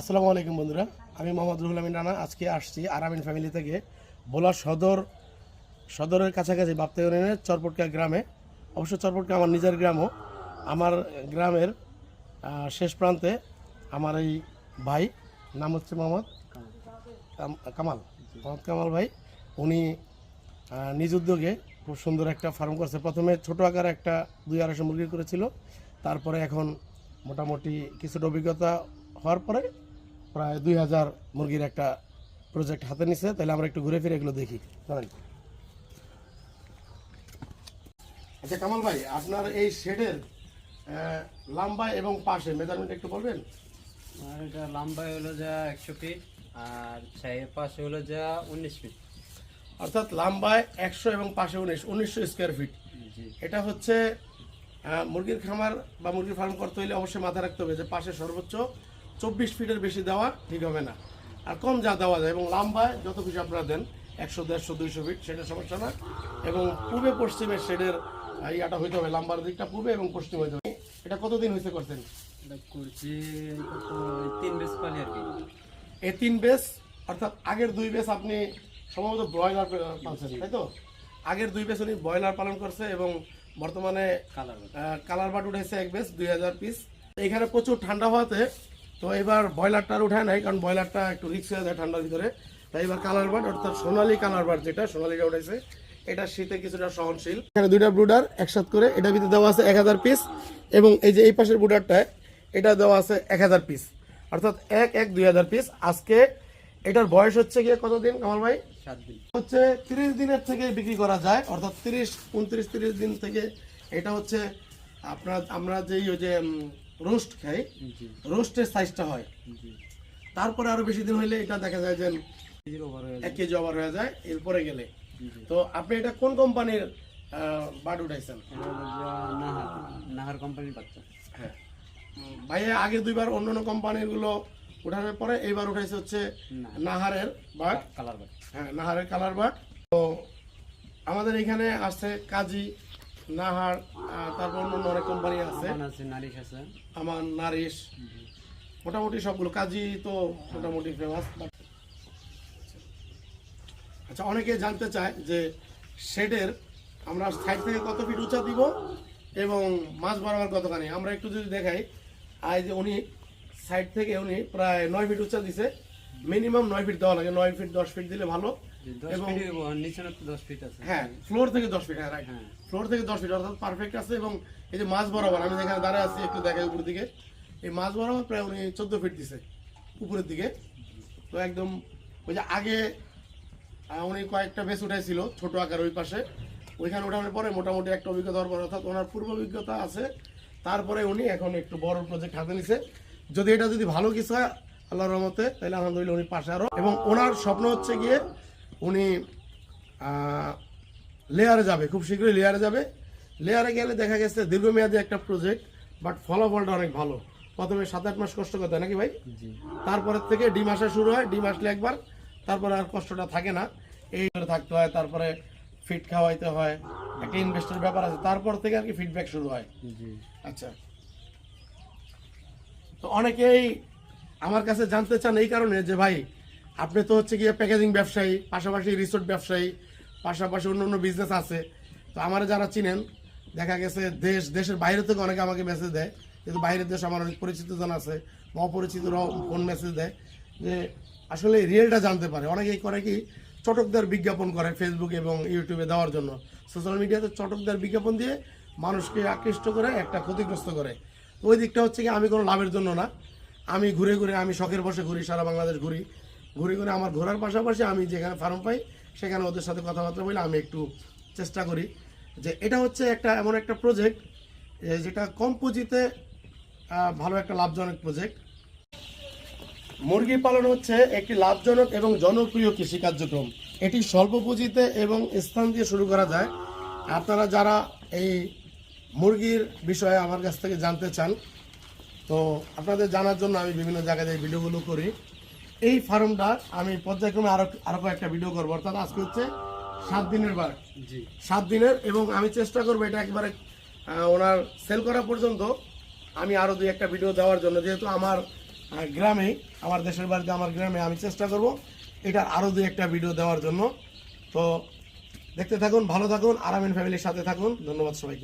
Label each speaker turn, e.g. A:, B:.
A: আসসালামু আলাইকুম বন্ধুরা, আমি মোহাম্মদ রুহুল আমিন রানা, আজকে আসছি আরামিন ফ্যামিলি থেকে বোলা সদর, সদরের কাছাকাছি বাপ্তা ইউনিয়নের চরপটকা গ্রামে। অবশ্য চরপটকা আমার নিজের গ্রামও, আমার গ্রামের শেষ প্রান্তে আমার এই ভাই, নাম হচ্ছে মোহাম্মদ কামাল মোহাম্মদ কামাল ভাই। উনি নিজ উদ্যোগে খুব সুন্দর একটা ফার্ম করছে। প্রথমে ছোট আকারে একটা দুই আড়াইশো মুরগি করেছিল, তারপরে এখন মোটামুটি কিছুটা অভিজ্ঞতা হওয়ার পরে প্রায় দুই হাজার মুরগির একটা প্রজেক্ট হাতে নিছে। তাহলে আমরা একটু ঘুরে ফিরে এগুলো দেখি। চলেন আচ্ছা কামাল ভাই আপনার এই শেডের লম্বা এবং পাশে মেজারমেন্ট একটু বলবেন?
B: আর এটা লম্বায় হলো যা একশো ফিট আর পাশে হলো যা উনিশ ফিট
A: অর্থাৎ লম্বায় একশো এবং পাশে উনিশ উনিশশো স্কোয়ার ফিট এটা হচ্ছে মুরগির খামার বা মুরগির ফার্ম করতে হলে অবশ্যই মাথায় রাখতে হবে যে পাশে সর্বোচ্চ চব্বিশ ফিটের বেশি দেওয়া ঠিক হবে না। আর কম যা দেওয়া যায় এবং লম্বায় যত কিছু আপনারা দেন একশো দেড়শো দুইশো ফিট সেটা সমস্যা না। এবং পূর্বে পশ্চিমে শেডের ইয়াটা হইতে হবে লাম্বার দিকটা পূর্বে এবং পশ্চিম হইতে হবে। এটা কতদিন হয়েছে করতেন
B: করছি তিন পালি আর কি।
A: এই তিন বেস অর্থাৎ আগের দুই বেস আপনি সম্ভবত ব্রয়লার পালছেন তাই তো? আগের দুই বেস উনি ব্রয়লার পালন করছে এবং বর্তমানে
B: কালার
A: কালার বাট উঠেছে এক বেস দুই হাজার পিস। এখানে প্রচুর ঠান্ডা হওয়াতে তো এবার ব্রয়লারটা আর উঠায় নাই কারণ ব্রয়লারটা একটু রিক্স হয়ে যায় ঠান্ডার ভিতরে। তাই এবার কালার বাট অর্থাৎ সোনালি কালার বাট যেটা সোনালিটা উঠেছে এটা শীতে কিছুটা সহনশীল। এখানে দুইটা ব্রুডার একসাথে করে এটা ভিতরে দেওয়া আছে এক হাজার পিস এবং এই যে এই পাশের ব্রুডারটায় এটা দেওয়া আছে এক হাজার পিস অর্থাৎ এক এক দুই হাজার পিস আজকে এটার বয়স হচ্ছে গিয়ে কতদিন কামাল ভাই?
B: সাত দিন।
A: হচ্ছে তিরিশ দিনের থেকে বিক্রি করা যায় অর্থাৎ তিরিশ উনত্রিশ তিরিশ দিন থেকে এটা হচ্ছে আপনার আমরা যেই ওই যে রোস্ট খাই। রোস্টের সাইজটা হয়। তারপরে আরও বেশি দিন হইলে এটা দেখা যায় যে এক কেজি ওভার হয়ে যায় এরপরে গেলে। তো আপনি এটা কোন কোম্পানির বার্ড উঠাইছেন?
B: নাহার কোম্পানির বাচ্চা।
A: হ্যাঁ। ভাইয়া আগে দুইবার অন্য অন্য কোম্পানিরগুলো উঠানোর পরে এইবার উঠাইছে হচ্ছে নাহারের বার্ড
B: কালার বাচ্চা
A: হ্যাঁ নাহারের কালার বাট। তো আমাদের এখানে আছে কাজী নাহার তারপর অন্য অনেক কোম্পানি আছে।
B: নারিশ আছে।
A: আমার নারিশ। মোটামুটি সবগুলো কাজই তো মোটামুটি ফেমাস আচ্ছা অনেকে জানতে চায় যে শেডের আমরা সাইড থেকে কত ফিট উঁচা দিব এবং মাছ বরাবর কতখানি? আমরা একটু যদি দেখাই আজ যে উনি সাইড থেকে উনি প্রায় নয় ফিট উঁচা দিছে। মিনিমাম নয় ফিট দেওয়া লাগে নয় ফিট দশ ফিট দিলে ভালো। এবং-
B: আছে।
A: হ্যাঁ ফ্লোর থেকে দশ ফিট হ্যাঁ রাইট
B: হ্যাঁ।
A: ফ্লোর থেকে দশ ফিট অর্থাৎ পারফেক্ট আছে এবং এই যে মাছ বরাবর আমি যেখানে দাঁড়ায় আছি একটু দেখাই উপর দিকে এই মাছ বরাবর প্রায় উনি চোদ্দ ফিট দিছে উপরের দিকে। তো একদম ওই যে আগে উনি কয়েকটা বেস উঠাইছিল ছোট আকার ওই পাশে। ওইখানে ওঠানোর পরে মোটামুটি একটা অভিজ্ঞতা হওয়ার পর অর্থাৎ ওনার পূর্ব অভিজ্ঞতা আছে। তারপরে উনি এখন একটু বড় প্রজেক্ট হাতে নিছে। যদি এটা যদি ভালো কিছু হয় আল্লাহর রহমতে তাহলে আলহামদুলিল্লাহ উনি পাশে আরও। এবং ওনার স্বপ্ন হচ্ছে গিয়ে উনি লেয়ারে যাবে খুব শীঘ্রই লেয়ারে যাবে। লেয়ারে গেলে দেখা গেছে দীর্ঘমেয়াদী একটা প্রজেক্ট বাট ফলাফলটা অনেক ভালো। প্রথমে সাত আট মাস কষ্ট করতে হয় নাকি ভাই? তারপরের থেকে ডিম আসা শুরু হয় ডিম আসলে একবার তারপরে আর কষ্টটা থাকে না। এই করে থাকতে হয় তারপরে ফিট খাওয়াইতে হয় একটা ইনভেস্টের ব্যাপার আছে তারপর থেকে আর কি ফিডব্যাক শুরু হয়। আচ্ছা। তো অনেকেই আমার কাছে জানতে চান এই কারণে যে ভাই আপনি তো হচ্ছে গিয়ে প্যাকেজিং ব্যবসায়ী, পাশাপাশি রিসোর্ট ব্যবসায়ী, পাশাপাশি অন্য অন্য বিজনেস আছে। তো আমার যারা চিনেন, দেখা গেছে দেশ, দেশের বাইরে থেকে অনেকে আমাকে মেসেজ দেয়, কিন্তু বাইরের দেশ আমার অনেক পরিচিত জন আছে অপরিচিতরাও ফোন মেসেজ দেয় যে আসলে রিয়েলটা জানতে পারে। অনেকেই করে কি, চটকদার বিজ্ঞাপন করে ফেসবুক এবং ইউটিউবে দেওয়ার জন্য। সোশ্যাল মিডিয়াতে চটকদার বিজ্ঞাপন দিয়ে মানুষকে আকৃষ্ট করে, একটা ক্ষতিগ্রস্ত করে। তো ওই দিকটা হচ্ছে কি, আমি কোনো লাভের জন্য না। আমি ঘুরে ঘুরে, আমি শখের বসে ঘুরি, সারা বাংলাদেশ ঘুরি। ঘুরে ঘুরে আমার ঘোরার পাশাপাশি আমি যেখানে ফার্ম পাই, সেখানে ওদের সাথে কথাবার্তা বলে আমি একটু চেষ্টা করি। যে এটা হচ্ছে একটা এমন একটা প্রজেক্ট যেটা কম পুঁজিতে ভালো একটা লাভজনক প্রজেক্ট মুরগি পালন হচ্ছে একটি লাভজনক এবং জনপ্রিয় কৃষি কার্যক্রম। এটি স্বল্প পুঁজিতে এবং স্থান দিয়ে শুরু করা যায়। আপনারা যারা এই মুরগির বিষয়ে আমার কাছ থেকে জানতে চান, তো আপনাদের জানার জন্য আমি বিভিন্ন জায়গায় ভিডিওগুলো করি। এই ফার্মটা আমি পর্যায়ক্রমে আরও আরও কয়েকটা ভিডিও করব। অর্থাৎ আজকে হচ্ছে সাত দিনের বার।
B: জি।
A: সাত দিনের এবং আমি চেষ্টা করব এটা একবারে ওনার সেল করা পর্যন্ত আমি আরও দুই একটা ভিডিও দেওয়ার জন্য। যেহেতু আমার গ্রামে আমার দেশের বাড়িতে আমার গ্রামে আমি চেষ্টা করব এটার আরও দুই একটা ভিডিও দেওয়ার জন্য। তো দেখতে থাকুন ভালো থাকুন আরামিন ফ্যামিলির সাথে থাকুন। ধন্যবাদ সবাইকে।